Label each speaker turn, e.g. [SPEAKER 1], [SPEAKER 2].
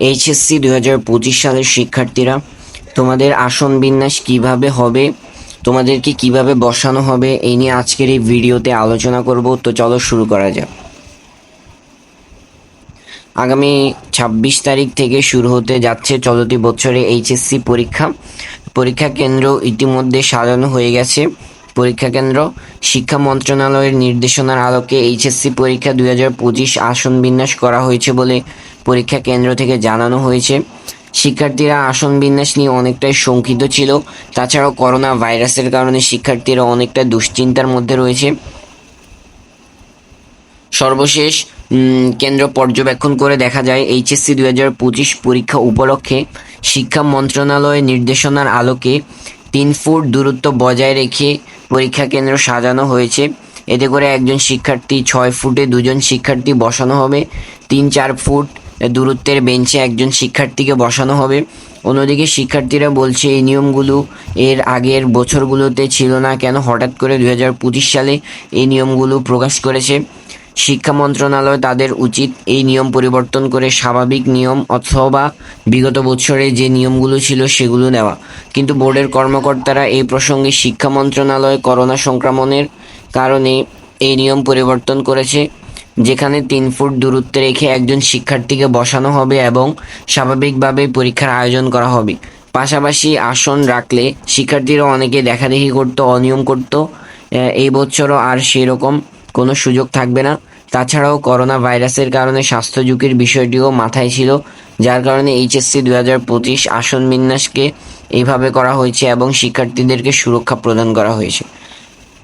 [SPEAKER 1] HSC দুই হাজার পঁচিশ সালের শিক্ষার্থীরা, তোমাদের আসন বিন্যাস কীভাবে হবে, তোমাদেরকে কীভাবে বসানো হবে, এই নিয়ে আজকের এই ভিডিওতে আলোচনা করব। তো চলো শুরু করা যাক। আগামী ছাব্বিশ তারিখ থেকে শুরু হতে যাচ্ছে চলতি বছরে এইচএসসি পরীক্ষা। পরীক্ষা কেন্দ্র ইতিমধ্যে সাজানো হয়ে গেছে। পরীক্ষা কেন্দ্র, শিক্ষা মন্ত্রণালয়ের নির্দেশনার আলোকে এইচএসসি পরীক্ষা দুই হাজার পঁচিশ আসন বিন্যাস করা হয়েছে বলে পরীক্ষা কেন্দ্র থেকে জানানো হয়েছে। শিক্ষার্থীরা আসন বিন্যাস নিয়ে অনেকটাই শঙ্কিত ছিল। তাছাড়াও করোনা ভাইরাসের কারণে শিক্ষার্থীরা অনেকটা দুশ্চিন্তার মধ্যে রয়েছে। সর্বশেষ কেন্দ্র পর্যবেক্ষণ করে দেখা যায়, এইচএসসি দুই হাজার পঁচিশ পরীক্ষা উপলক্ষে শিক্ষা মন্ত্রণালয়ের নির্দেশনার আলোকে তিন ফুট দূরত্ব বজায় রেখে পরীক্ষা কেন্দ্র সাজানো হয়েছে। এতে করে একজন শিক্ষার্থী ছয় ফুটে দুজন শিক্ষার্থী বসানো হবে। তিন চার ফুট দূরত্বের বেঞ্চে একজন শিক্ষার্থীকে বসানো হবে। অন্যদিকে শিক্ষার্থীরা বলছে, এই নিয়মগুলো এর আগের বছরগুলোতে ছিল না। কেন হঠাৎ করে দু হাজার পঁচিশ সালে এই নিয়মগুলো প্রকাশ করেছে? শিক্ষা মন্ত্রণালয় তাদের উচিত এই নিয়ম পরিবর্তন করে স্বাভাবিক নিয়ম অথবা বিগত বছরে যে নিয়মগুলো ছিল সেগুলো নেওয়া। কিন্তু বোর্ডের কর্মকর্তারা এই প্রসঙ্গে শিক্ষা মন্ত্রণালয় করোনা সংক্রমণের কারণে এই নিয়ম পরিবর্তন করেছে, যেখানে তিন ফুট দূরত্বে রেখে একজন শিক্ষার্থীকে বসানো হবে এবং স্বাভাবিকভাবে পরীক্ষার আয়োজন করা হবে। পাশাপাশি আসন রাখলে শিক্ষার্থীরা অনেকে দেখাদেখি করতো, অনিয়ম করতো এই বছরও আর সেরকম কোনো সুযোগ থাকবে না। তাছাড়াও করোনা ভাইরাসের কারণে স্বাস্থ্য ঝুঁকির বিষয়টিও মাথায় ছিল, যার কারণে এইচএসসি দু হাজার পঁচিশ আসন বিন্যাসকে এইভাবে করা হয়েছে এবং শিক্ষার্থীদেরকে সুরক্ষা প্রদান করা হয়েছে।